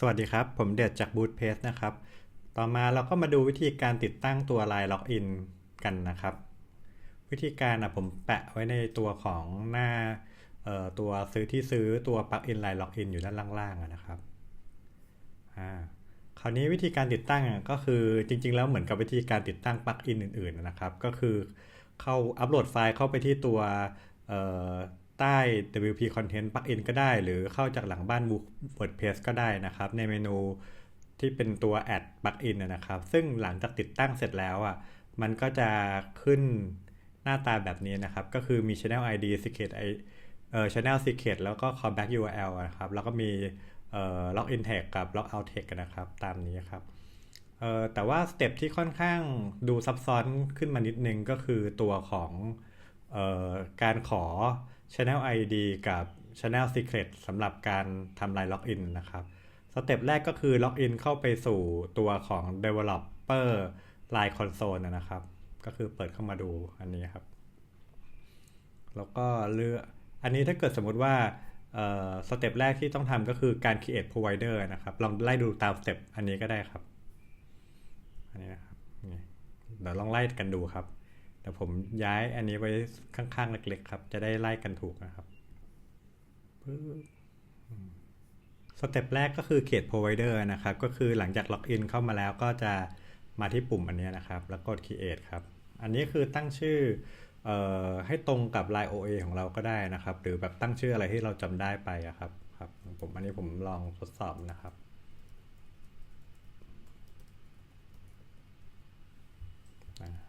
สวัสดีครับ ผมเดชจาก b o o t p a g e นะครับ ต่อมาเราก็มาดูวิธีการติดตั้งตัว Line Login กันนะครับ วิธีการนะผมแปะไว้ในตัวของหน้าตัวซื้อที่ซื้อตัวปลั๊กอิน Line Login อยู่ด้านล่างๆนะครับคราวนี้วิธีการติดตั้งก็คือจริง ๆ แล้วเหมือนกับวิธีการติดตั้งปลั๊กอินอื่น ๆนะครับ ก็คือเข้าอัปโหลดไฟล์เข้าไปที่ตัว ใต้ WP Content Plugin ก็ได้ หรือเข้าจากหลังบ้าน WordPress ก็ได้นะครับ ในเมนูที่เป็นตัว Add Plugin นะครับ ซึ่งหลังจากติดตั้งเสร็จแล้วอะมันก็จะขึ้นหน้าตาแบบนี้นะครับ ก็คือมี Channel ID Secret เอ่อ Channel Secret แล้วก็ Callback URL นะครับ แล้วก็มีเอ่อ Login Tag กับ Logout Tag นะครับ ตามนี้ครับเอ่อแต่ว่าสเต็ปที่ค่อนข้างดูซับซ้อนขึ้นมานิดนึงก็คือตัวของเอ่อการขอ Channel ID กับ Channel Secret สำหรับการทำลายล็อกอินนะครับ สเต็ปแรกก็คือล็อกอินเข้าไปสู่ตัวของ Developer Line Console นะครับ ก็คือเปิดเข้ามาดูอันนี้ครับ แล้วก็เลือกอันนี้ถ้าเกิดสมมติว่าสเต็ปแรกที่ต้องทำก็คือการ create provider นะครับ ลองไล่ดูตามสเต็ปอันนี้ก็ได้ครับ อันนี้นะครับเดี๋ยวลองไล่กันดูครับ แต่ผมย้ายอันนี้ไว้ข้างๆ เล็ก ๆ ครับ จะได้ไล่กันถูกนะครับสเต็ปแรกก็คือ create provider นะครับ ก็คือหลังจากล็อกอินเข้ามาแล้วก็จะมาที่ปุ่มอันนี้นะครับ แล้วกด create ครับ อันนี้คือตั้งชื่อออให้ตรงกับ line OA ของเราก็ได้นะครับ หรือแบบตั้งชื่ออะไรที่เราจำได้ไปครับครับผมอันนี้ผมลองทดสอบนะครับ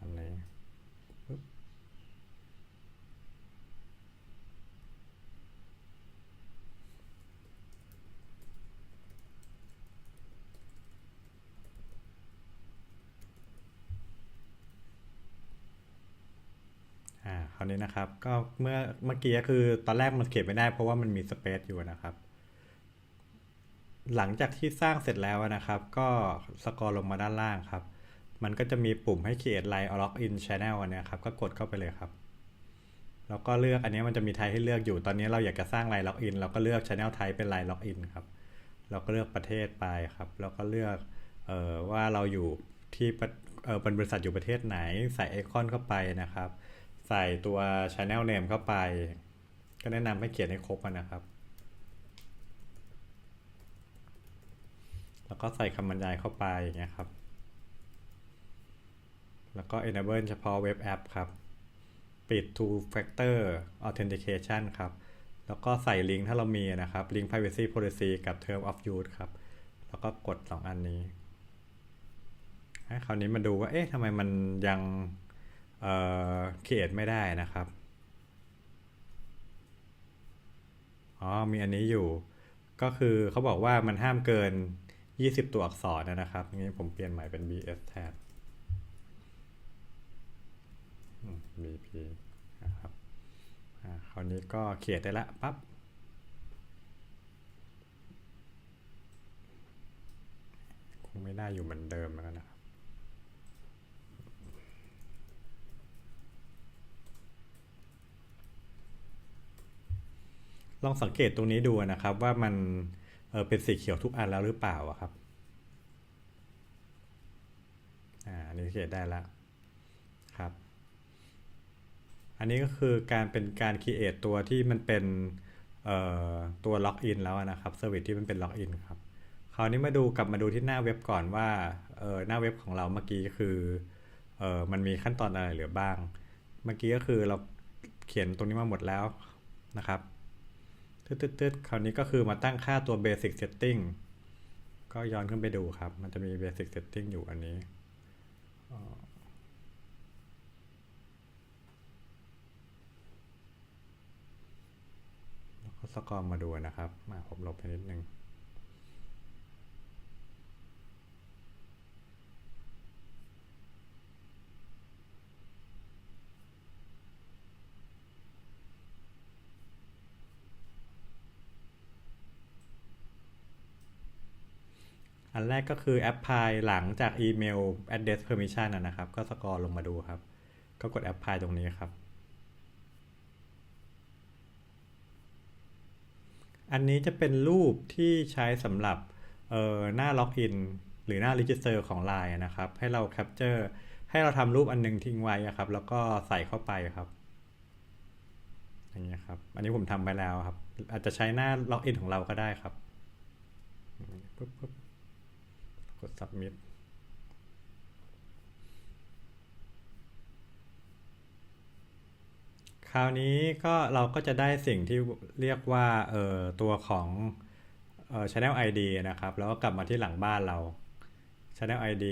อันนี้ คราวนี้นะครับ ก็เมื่อเมื่อกี้คือตอนแรกมันเขียนไม่ได้เพราะว่ามันมีสเปซอยู่นะครับ หลังจากที่สร้างเสร็จแล้วนะครับ ก็สกอร์ลงมาด้านล่างครับ มันก็จะมีปุ่มให้ create line login channel อันนี้ครับก็กดเข้าไปเลยครับ แล้วก็เลือกอันนี้มันจะมีไทยให้เลือกอยู่ตอนนี้เราอยากจะสร้าง line login เราก็เลือก channel ไทยเป็น line login ครับเราก็เลือกประเทศไปครับ แล้วก็เลือกออว่าเราอยู่ที่เป็นบริษัทอยู่ประเทศไหน ใส่ไอคอนเข้าไปนะครับ ใส่ตัว Channel Name เข้าไป ก็แนะนำให้เขียนให้ครบนะครับ แล้วก็ใส่คำบรรยายเข้าไปอย่างเงี้ยครับ แล้วก็ enable เฉพาะเว็บแอปครับ ปิด two factor authentication ครับ แล้วก็ใส่ลิงก์ถ้าเรามีนะครับ ลิงก์ privacy policy กับ term of use ครับ แล้วก็กด 2 อันนี้คราวนี้มาดูว่า เอ๊ะทำไมมันยัง เอ่อเขียนไม่ได้นะครับ อ๋อ มีอันนี้อยู่ ก็คือเขาบอกว่ามันห้ามเกิน 20 ตัวอักษรนะครับ งี้ผมเปลี่ยนใหม่เป็น bs แทน bp นะครับคราวนี้ก็เขียนได้ละปับ๊บคงไม่ได้อยู่เหมือนเดิมแล้วนะครับ ลองสังเกตตรงนี้ดูนะครับ ว่ามันเเป็นสีเขียวทุกอันแล้วหรือเปล่าครับอ่านนี้สังเกตได้แล้วครับ อันนี้ก็คือการเป็นการคีเอทตัวที่มันเป็นตัวล็อกอินแล้วนะครับเซอร์วิสที่มันเป็นล็อกอินครับคราวนี้มาดูกลับมาดูที่หน้าเว็บก่อนว่าหน้าเว็บของเราเมื่อกี้คืออมันมีขั้นตอนอะไรเหลือบ้าง เมื่อกี้ก็คือเราเขียนตรงนี้มาหมดแล้วนะครับ ตืดๆคราวนี้ก็คือมาตั้งค่าตัว basic setting ก็ย้อนขึ้นไปดูครับ มันจะมี basic setting อยู่อันนี้แล้วก็สกอร์มาดูนะครับ มาผมลบไปนิดนึง อันแรกก็คือแอปพลายหลังจากอีเมล address permission นะครับ ก็สกอร์ลงมาดูครับ ก็กดแอปพลายตรงนี้ครับ อันนี้จะเป็นรูปที่ใช้สำหรับหน้าล็อกอินหรือหน้า register ของ Line นะครับ ให้เราแคปเจอร์ให้เราทำรูปอันหนึงทิ้งไว้ครับ แล้วก็ใส่เข้าไปครับอย่างเงี้ยครับ อันนี้ผมทำไปแล้วครับ อาจจะใช้หน้าล็อกอินของเราก็ได้ครับปุ๊บปุ๊บ submit คราวนี้ก็เราก็จะได้สิ่งที่เรียกว่าเอ่อตัวของเอ่อ channel ID นะครับ แล้วก็กลับมาที่หลังบ้านเรา channel ID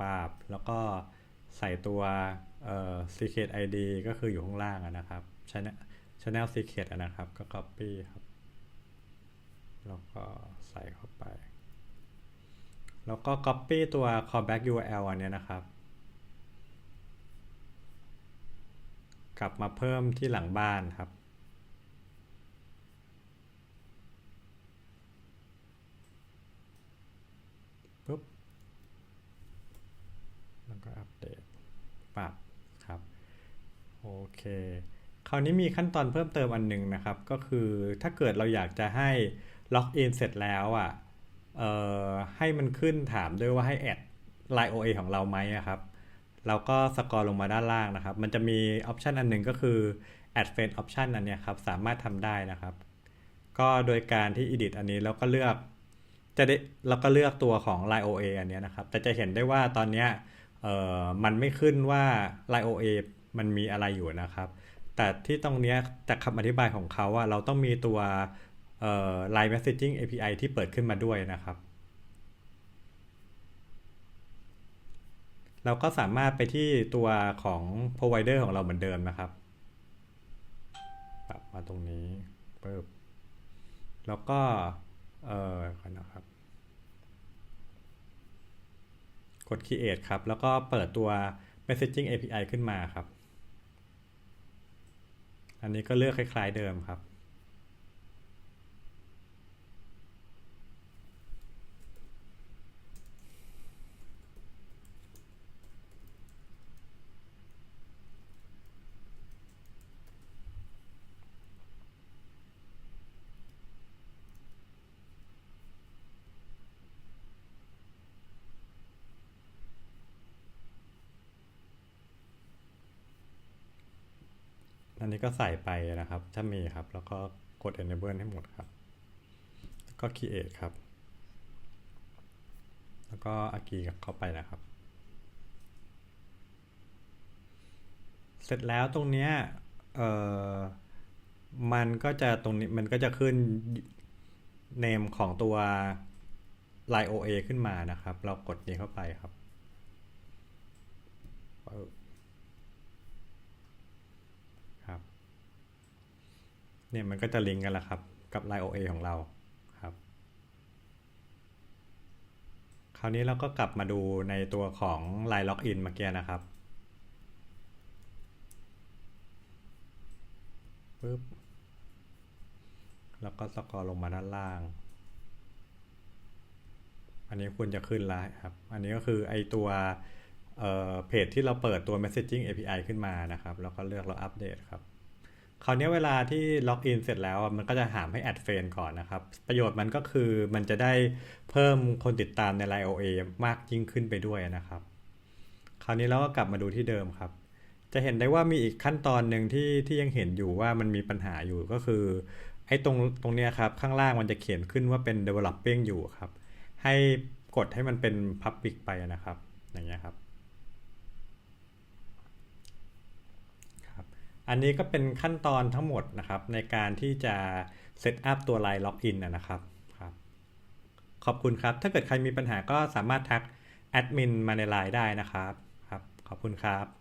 ปาบ แล้วก็ใส่ตัวเอ่อ secret ID ก็คืออยู่ข้างล่างนะครับ channel channel secret นะครับ ก็ copy ครับ แล้วก็ใส่เข้าไป แล้วก็ copy ตัว callback URL อันนี้นะครับ กลับมาเพิ่มที่หลังบ้านครับ ปุ๊บ แล้วก็อัปเดต ปรับครับ โอเค คราวนี้มีขั้นตอนเพิ่มเติมอันหนึ่งนะครับ ก็คือถ้าเกิดเราอยากจะให้ล็อกอินเสร็จแล้วอะเอ่อ ให้มันขึ้นถามด้วยว่าให้แอด Line OA ของเราไหมครับเราก็สกอรอลงมาด้านล่างนะครับ มันจะมีออปชันอันหนึ่งก็คือ add friend option อันเนี้ยครับ สามารถทำได้นะครับ ก็โดยการที่ edit อันนี้แล้วก็เลือก จะได้เราก็เลือกตัวของ Line OA อันนี้นะครับ แต่จะเห็นได้ว่าตอนนี้เอ่อมันไม่ขึ้นว่า Line OA มันมีอะไรอยู่นะครับ แต่ที่ตรงนี้จากคำอธิบายของเขาอะเราต้องมีตัว Line Messaging API ที่เปิดขึ้นมาด้วยนะครับ เราก็สามารถไปที่ตัวของ provider ของเราเหมือนเดิมนะครับปรับมาตรงนี้ปึ๊บแล้วก็ เอ่อก่อนนะครับ กด create ครับ แล้วก็เปิดตัว messaging API ขึ้นมาครับ อันนี้ก็เลือกคล้าย ๆเดิมครับ นนี้ก็ใส่ไปนะครับ ถ้ามีครับ แล้วก็กด enable ให้หมดครับ แล้วก็ create ครับ แล้วก็อากีกับเข้าไปนะครับ เสร็จแล้วตรงเนี้ยเอ่อมันก็จะตรงนี้มันก็จะขึ้น name ของตัว Line OA ขึ้นมานะครับ เรากดนี้เข้าไปครับ เนี่ยมันก็จะลิงก์กันแล้วครับ กับ Line OA ของเราครับ คราวนี้เราก็กลับมาดูในตัวของ Line Login เมื่อกี้นะครับปึ๊บแล้วก็สกอร์ลงมาด้านล่าง อันนี้ควรจะขึ้นแล้วครับ อันนี้ก็คือไอตัวเเพจที่เราเปิดตัว messaging API ขึ้นมานะครับ แล้วก็เลือกเราอัปเดตครับ คราวนี้เวลาที่ล็อกอินเสร็จแล้วมันก็จะถามให้แอดเฟรนก่อนนะครับ ประโยชน์มันก็คือมันจะได้เพิ่มคนติดตามใน Line OA มากยิ่งขึ้นไปด้วยนะครับ คราวนี้เราก็กลับมาดูที่เดิมครับ จะเห็นได้ว่ามีอีกขั้นตอนหนึ่งที่ที่ยังเห็นอยู่ว่ามันมีปัญหาอยู่ก็คือไอ้ตรงตรงเนี้ยครับ ข้างล่างมันจะเขียนขึ้นว่าเป็น developing อยู่ครับ ให้กดให้มันเป็น public ไปนะครับ อย่างเงี้ยครับ ครับ อันนี้ก็เป็นขั้นตอนทั้งหมดนะครับ ในการที่จะเซตอัพตัวไลน์ล็อกอินนะครับครับ ขอบคุณครับ ถ้าเกิดใครมีปัญหาก็สามารถทักแอดมินมาในไลน์ได้นะครับครับ ขอบคุณครับ